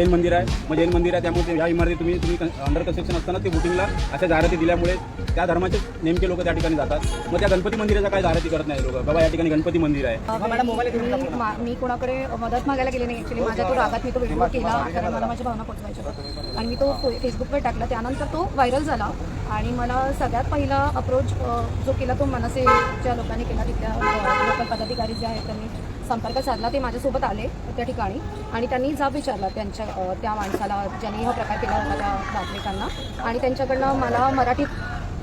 जैन मंदिर आहे. मग जैन मंदिर आहे त्यामुळे ते ह्या इमारती तुम्ही तुम्ही अंडर कन्स्ट्रक्शन असताना ते बुकिंगला अशा जाहिराती दिल्यामुळे त्या धर्माचे नेमके लोक त्या ठिकाणी जातात. मग त्या गणपती मंदिराच्या काय जाहिराती करत नाही लोक? बाबा या ठिकाणी गणपती मंदिर आहे. मी कोणाकडे मदत मागायला गेले नाही ॲक्च्युली माझ्या तो रागात मी तो व्हिडिओ केला कारण मला माझ्या भावना पोचवायच्या. आणि मी तो फेसबुकवर टाकला. त्यानंतर तो व्हायरल झाला. आणि मला सगळ्यात पहिला अप्रोच जो केला तो मनसेच्या लोकांनी केला तिथल्या लोकल पदाधिकारी जे आहेत त्यांनी. संपर्क साधला ते माझ्यासोबत आले त्या ठिकाणी आणि त्यांनी जाब विचारला त्यांच्या त्या माणसाला ज्यांनी हा प्रकार केला होता त्या नागरिकांना आणि त्यांच्याकडनं मला मराठीत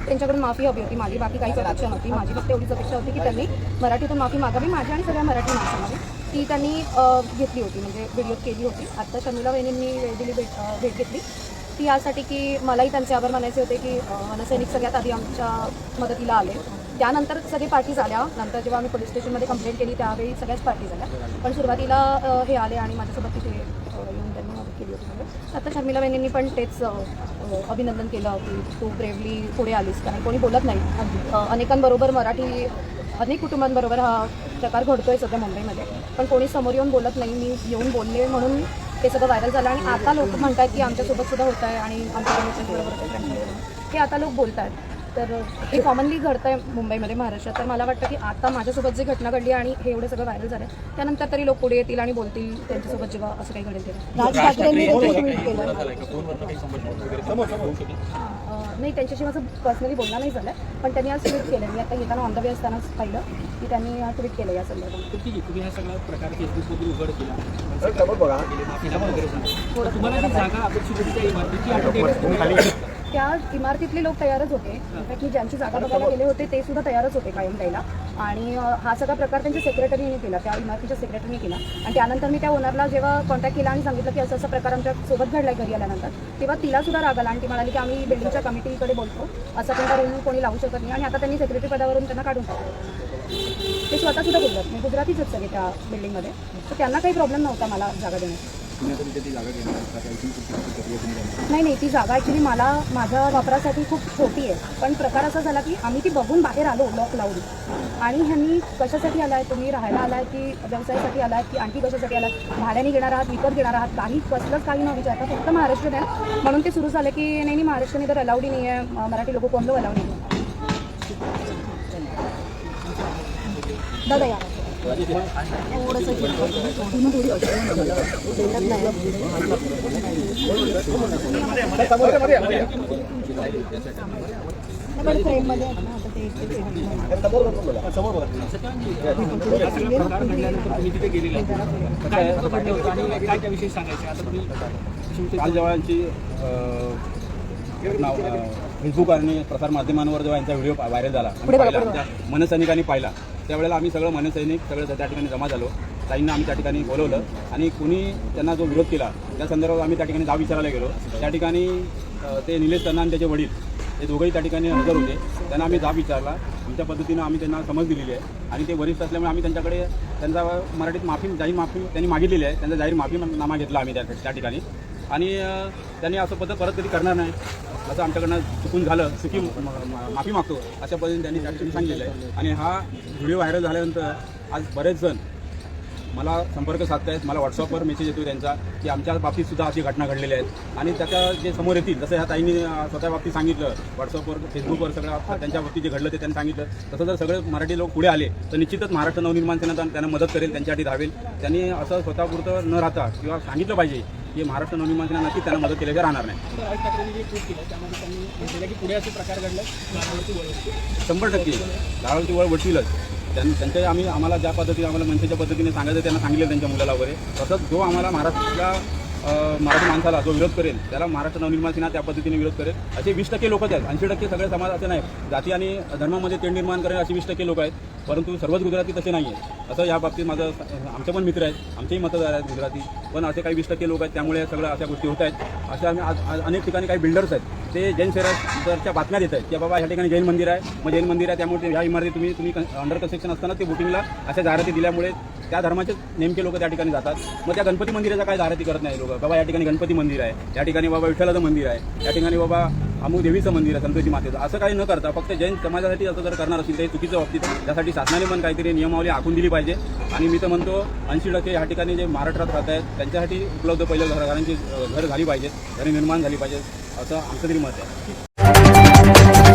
त्यांच्याकडून माफी हवी होती माझी बाकी काहीच अपेक्षा नव्हती. माझी फक्त एवढीच अपेक्षा होती की त्यांनी मराठीतून माफी मागावी. माझ्या आणि सगळ्या मराठी माणसांमध्ये ती त्यांनी घेतली होती म्हणजे व्हिडिओ केली होती. आत्ता शर्मिला वहिनींनी दिली भेट भेट घेतली. ती यासाठी की मलाही त्यांचे आभार मानायचे होते की मनसैनिक सगळ्यात आधी आमच्या मदतीला आले. त्यानंतर सगळे पार्टीज आल्या नंतर जेव्हा आम्ही पोलीस स्टेशनमध्ये कंप्लेंट केली त्यावेळी सगळ्याच पार्टीज आल्या पण सुरुवातीला हे आले आणि माझ्यासोबत तिथे येऊन त्यांनी मदत केली होती म्हणजे आता शर्मिला वहिनींनी पण तेच अभिनंदन केलं की तू ब्रेवली पुढे आलीस. कारण कोणी बोलत नाही. अनेकांबरोबर मराठी अनेक कुटुंबांबरोबर हा प्रकार घडतोय सध्या मुंबईमध्ये. पण कोणी समोर येऊन बोलत नाही. मी येऊन बोलले म्हणून ते सगळं व्हायरल झालं आणि आता लोक म्हणतात की आमच्यासोबत सुद्धा होत आहे आणि आमच्या आहे हे आता लोक बोलत आहेत तर हे कॉमनली घडतं आहे मुंबईमध्ये महाराष्ट्रात. तर मला वाटतं की आता माझ्यासोबत जी घटना घडली आणि हे एवढं सगळं व्हायरल झालं त्यानंतर तरी लोक पुढे येतील आणि बोलतील त्यांच्यासोबत जेव्हा असं काही घडेल तेव्हा. राज अं, नाही त्यांच्याशी माझं पर्सनली बोलणं नाही झालं पण त्यांनी आज ट्विट केलं. मी आता येताना ऑन द वे असतानाच पाहिलं की त्यांनी ट्विट केलं या संदर्भात. ठीक आहे तुम्ही हा सगळा प्रकार फेसबुकवरून उघड केला. माफीनामा वगैरे सांगा. तर तुम्हाला जी जागा अपेक्षित होती त्या इमारतीची आता ते त्या इमारतीतले लोक तयारच होते. मी ज्यांची जागा बघायला गेले होते ते सुद्धा तयारच होते कायम द्यायला आणि हा सगळा प्रकार त्यांच्या सेक्रेटरीने केला. त्या इमारतीच्या सेक्रेटरीने केला. आणि त्यानंतर मी त्या ओनरला जेव्हा कॉन्टॅक्ट केला आणि सांगितलं की असं असं प्रकार आमच्यासोबत घडलाय घरी आल्यानंतर तेव्हा तिला सुद्धा राग आला आणि ती म्हणाली की आम्ही बिल्डिंगच्या कमिटीकडे बोलतो. असं त्यांचा रूल कोणी लावू शकत नाही. आणि आता त्यांनी सेक्रेटरी पदावरून त्यांना काढून टाकलं. ते स्वतः सुद्धा बोलतात मी गुजरातीच आहेत सगळे त्या बिल्डिंगमध्ये तर त्यांना काही प्रॉब्लेम नव्हता मला जागा देण्याचा. नाही नाही ती जागा ॲक्च्युली मला माझ्या वापरासाठी खूप छोटी आहे. पण प्रकार असा झाला की आम्ही ती बघून बाहेर आलो लॉक लावून. आणि ह्यांनी कशासाठी आलाय तुम्ही राहायला आलाय की व्यवसायासाठी आलाय की आणखी कशासाठी आलाय? भाड्याने घेणार आहात विकत घेणार आहात? काही कसलंच काही न विचारता फक्त महाराष्ट्र द्या म्हणून ते सुरू झालं की नाही नाही महाराष्ट्राने तर अलाउडी नाही आहे मराठी लोक कोणतं अलाउड नाही दादा या. थोडंसं पूर्ण थोडी नाही फ्रेममध्ये आता ते- नाव फेसबुक आणि प्रसार माध्यमांवर जेव्हा यांचा व्हिडिओ व्हायरल झाला मनसैनिकांनी पाहिला त्यावेळेला आम्ही सगळं मनसैनिक सगळं त्या ठिकाणी जमा झालो. ताईंना आम्ही त्या ठिकाणी बोलवलं. आणि कुणी त्यांना जो विरोध केला त्या संदर्भात आम्ही त्या ठिकाणी जाब विचारायला गेलो. त्या ठिकाणी ते निलेश तन्ना आणि त्याचे वडील हे दोघंही त्या ठिकाणी हजर होते. त्यांना आम्ही जाब विचारला. आमच्या पद्धतीनं आम्ही त्यांना समज दिलेली आहे. आणि ते वरिष्ठ असल्यामुळे आम्ही त्यांच्याकडे त्यांचा मराठीत माफी जाहीर माफी त्यांनी मागितलेली आहे. त्यांचा जाहीर माफी नामा घेतला आम्ही त्या त्या ठिकाणी. आणि त्यांनी असं पद्धत परत कधी करणार नाही असं आमच्याकडनं चुकून झालं. चुकी माफी मागतो. अशा पद्धतीने त्यांनी त्या ठिकाणी सांगितलेलं आहे. आणि हा व्हिडिओ व्हायरल झाल्यानंतर आज बरेच जण मला संपर्क साधतायत. मला व्हॉट्सअपवर मेसेज येतो त्यांचा की आमच्या बाबतीतसुद्धा अशी घटना घडलेल्या आहेत. आणि त्याच्या जे समोर येतील जसं ह्या ताईंनी स्वतः बाबतीत सांगितलं व्हॉट्सअपवर फेसबुकवर सगळं त्यांच्या बाबतीत जे घडलं ते त्यांनी सांगितलं. तसं जर सगळे मराठी लोक पुढे आले तर निश्चितच महाराष्ट्र नवनिर्माण सेना त्यांना मदत करेल त्यांच्यासाठी धावेल. त्यांनी असं स्वतःपुरतं न राहता किंवा सांगितलं पाहिजे की महाराष्ट्र नवनिर्माण नक्कीच त्यांना मदत केल्याशिवाय राहणार नाही. राज ठाकरेंनी जे ट्विट केलं त्यामध्ये त्यांनी म्हटलेलं की पुढे असे प्रकार घडले शंभर टक्के. धारावरती वळ वटतीलच त्यां त्यांच्या आम्ही आम्हाला ज्या पद्धतीने आम्हाला मनसेच्या पद्धतीने सांगायचं त्यांना सांगितलं त्यांच्या मुलाला वगैरे. तसंच जो आम्हाला महाराष्ट्राच्या मराठी माणसाला जो विरोध करेल त्याला महाराष्ट्र नवनिर्माण सेना त्या पद्धतीने विरोध करेल. असे वीस टक्के लोकच आहेत. ऐंशी टक्के सगळे समाज असे नाही जाती आणि धर्मामध्ये तेढ निर्माण करेल असे वीस टक्के लोक आहेत. परंतु सर्वच गुजराती तसे नाही आहेत असं या बाबतीत माझं आमचे पण मित्र आहेत. आमचेही मतदार आहेत गुजराती. पण असे काही वीस टक्के लोक आहेत. त्यामुळे सगळं अशा गोष्टी होत आहेत. अशा आम्ही आज अनेक ठिकाणी काही बिल्डर्स आहेत. ते जैन शहराच्या बातम्या देत आहेत की बाबा ह्या ठिकाणी जैन मंदिर आहे. मग जैन मंदिर आहे. त्यामुळे ते ह्या इमारती तुम्ही तुम्ही अंडर कन्स्ट्रक्शन असताना ते बुकिंगला अशा जाहिराती दिल्यामुळे त्या धर्माचे नेमके लोक त्या ठिकाणी जातात. मग त्या गणपती मंदिराचा काय धारती करत नाही लोक? बाबा या ठिकाणी गणपती मंदिर आहे. या ठिकाणी बाबा विठ्ठलाचं मंदिर आहे. या ठिकाणी बाबा अमुक देवीचं मंदिर आहे संतोषी मातेचं. असं काही न करता फक्त जैन समाजासाठी असं जर करणार असेल तर चुकीचं बाबतीत त्यासाठी शासनाने पण काहीतरी नियमावली आखून दिली पाहिजे. आणि मी तर म्हणतो ऐंशी टक्के ह्या ठिकाणी जे महाराष्ट्रात राहत आहेत त्यांच्यासाठी उपलब्ध पहिलं घर घरांची घर झाली पाहिजेत घरे निर्माण झाली पाहिजेत असं आमचं तरी मत आहे.